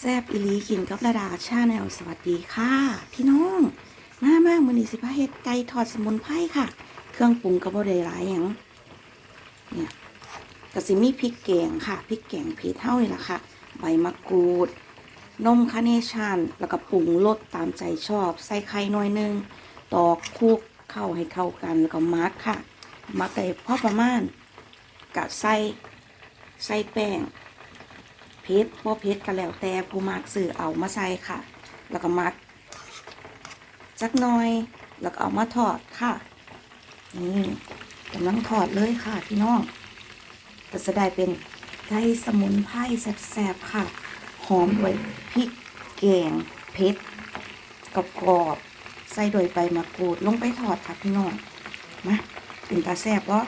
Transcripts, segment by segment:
แซบอีหลีกินกับระดาชาแนลสวัสดีค่ะ พี่น้อง มามากมือนีสิพาเฮ็ดไก่ทอดสมุนไพรค่ะ เครื่องปรุงก็บ่ได้หลายหยังเนี่ยก็สิมีพริกแกงค่ะพริกแกงเผ็ดเท่านี่ล่ะค่ะ ใบมะกรูด นมคาเนชันแล้วก็ปรุงรสตามใจชอบ ใส่ไข่หน่อยนึง ตอกคุกเข้าให้เข้ากันแล้วก็มักค่ะมักได้พอประมาณกะใส่ใส่แป้ง เพชรบ่เพชรก็แล้วแต่ผู้มักซื้อเอามาใส่ค่ะ แล้วก็มักจักหน่อย แล้วก็เอามาทอดค่ะ นี่กำลังทอดเลยค่ะพี่น้องก็จะได้เป็นไก่สมุนไพรแซ่บๆค่ะ หอมด้วยพริกแกงเผ็ดกรอบๆใส่โดวยใบมะกรูดลงไปทอดค่ะพี่น้องมาเป็นตาแซ่บวะ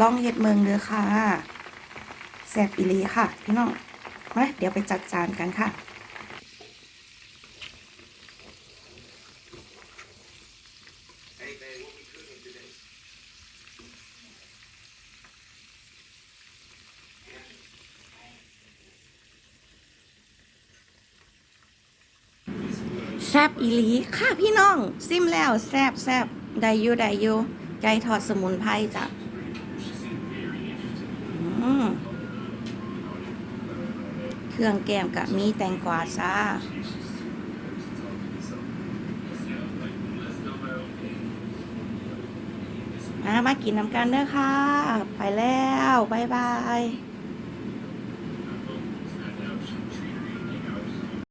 ลองเห็ดเมืองเด้อค่ะ แซ่บอีลีค่ะ พี่น้องมาเดี๋ยวไปจัดจานกันค่ะแซบอีลีค่ะพี่น้อง ซิมแล้วแซบแซบไดยูไดยู่ไก่ทอดสมุนไพรจ้ะอืม เครื่องแกมกับมีแตงกวาซามามากินน้ำกันเด้อค่ะ ไปแล้ว บ๊ายบาย